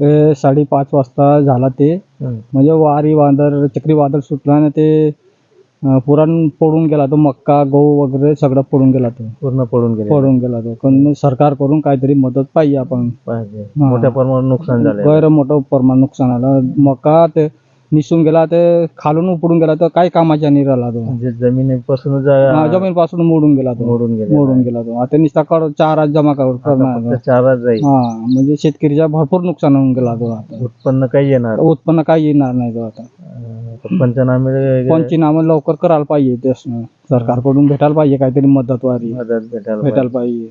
ते साडेपाच वाजता झाला ते. म्हणजे वारी वादळ चक्रीवादळ सुटला आणि ते पुराण पडून गेला तो मक्का गहू वगैरे सगळं पडून गेला तो. पूर्ण पडून गेले. पडून गेला तो. पण सरकारकडून काहीतरी मदत पाहिजे आपण. पाहिजे. मोठ्या प्रमाणात नुकसान झाले गैर मोठं प्रमाण नुकसान आलं. मका ते निसून गेला ते खालून उपडून गेला तर काही कामाच्या नाही राहिला तो? म्हणजे जमिनीपासून जमीन पासून मोडून गेला तो. मोडून गेले मोडून गेला तो. आता नुसता कर चार आज जमा कर- करणार फक्त चारच जाईल. हा म्हणजे शेतकरीचा भरपूर नुकसान होऊन गेला तो आता. उत्पन्न काही येणार? उत्पन्न काही येणार नाही तो आता. अं, पंचनामे पंचनामा लवकर करायला पाहिजे त्यासनं. सरकारकडून भेटायला पाहिजे काहीतरी मदत वारी मदत भेटायला भेटायला पाहिजे.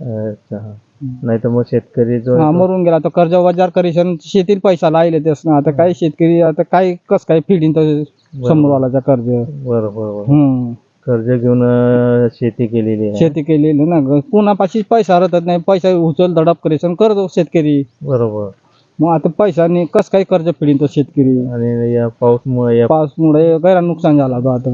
अच्छा. नाही तर मग शेतकरी जो हा मरून गेला तर कर्ज बाजार करीशन शेतीत पैसा लायले त्यासनं आता काही शेतकरी आता काय कस काय तर समोरवालाचा कर्ज? बरोबर बरोबर. हम्म. कर्ज घेऊन अं, शेती केलेली आहे. शेती केलेली ना ग- पुन्हापाशी पैसा राहत नाही. पैसा उचल दडप करीसन करतो शेतकरी. बरोबर. मग आता पैशाने कस काय कर्ज फिडीन तो शेतकरी? आणि या पाऊसमुळे या पावसामुळे गैरा नुकसान झाला तो आता